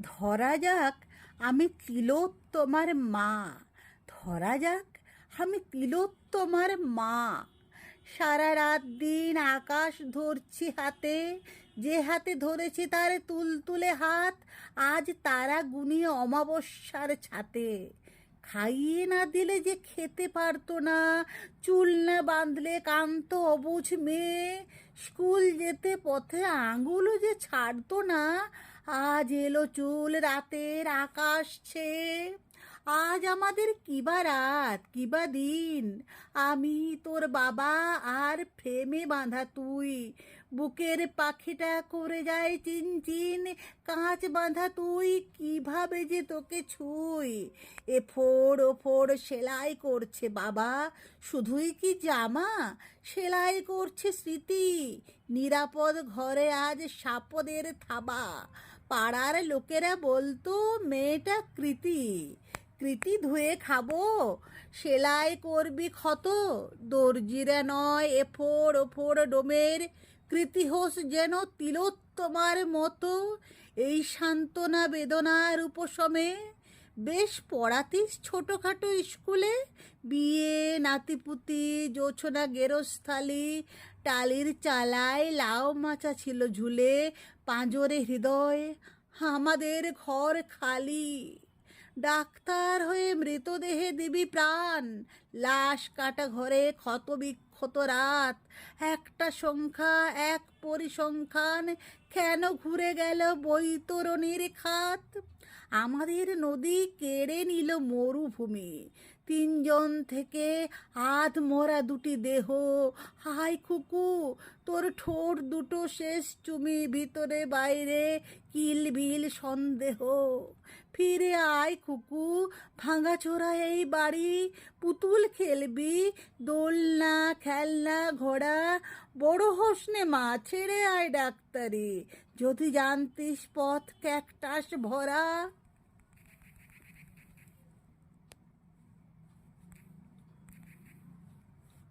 ধরা যাক, আমি তিলোত্তমার মা। ধরা যাক, আমি তিলোত্তমার মা। সারা রাত দিন আকাশ ধরছি হাতে, যে হাতে ধরেছি তার তুলতুলে হাত, আজ তারা গুনিয়ে অমাবস্যার ছাতে। খাইয়ে না দিলে যে খেতে পারতো না। চুল না বাঁধলে কান্ত অবুঝ মেয়ে। স্কুল যেতে পথে আঙুলও যে ছাড়তো না। আজ এলো চুল, রাতের আকাশ ছেয়ে। আজ আমাদের কিবা রাত কিবা দিন? আমি, তোর বাবা আর ফ্রেমে বাঁধা তুই। বুকের পাখিটা করে যায় চিন চিন, কাঁচ বাঁধা তুই, কীভাবে যে তোকে ছুই? এ ফোড় ও ফোড় সেলাই করছে বাবা, শুধুই কি জামা? সেলাই করছে স্মৃতি, নিরাপদ ঘরে আজ সাপদের থাবা। পাড়ার লোকেরা বলতো, মেয়েটা কৃতি। কৃতি ধুয়ে খাব। সেলাই করবি ক্ষত, দর্জিরা নয় এফোড় ওফোড় ডোমের কৃতি হোস যেন তিলোত্তমার মতো। এই সান্ত্বনা বেদনার উপশমে বেশ পড়াতিস ছোটোখাটো স্কুলে। বিয়ে, নাতিপুতি, জোছনা গেরস্থালি, টালির চালায় লাউ মাচা ছিল ঝুলে পাঁজরে হৃদয়। আমাদের ঘর খালি। ডাক্তার হয়ে মৃতদেহে দিবি প্রাণ। লাশ কাটা ঘরে ক্ষত বিক্ষত রাত। একটা সংখ্যা, এক পরিসংখ্যান। কেন ঘুরে গেল বৈতরণীর খাত? আমাদের নদী কেড়ে নিল মরুভূমি। তিনজন থেকে আধ মরা দুটি দেহ। হাই কুকু তোর ঠোঁট দুটো শেষ চুমি, ভিতরে বাইরে কিলবিল সন্দেহ। ফিরে আয় কুকু ভাঙাচোরা এই বাড়ি। পুতুল খেলবি, দোলনা, খেলনা, ঘোড়া। বড় হোসনে মা, ছেড়ে আয় ডাক্তারি। যদি জানতিস পথ ক্যাকটাস ভরা।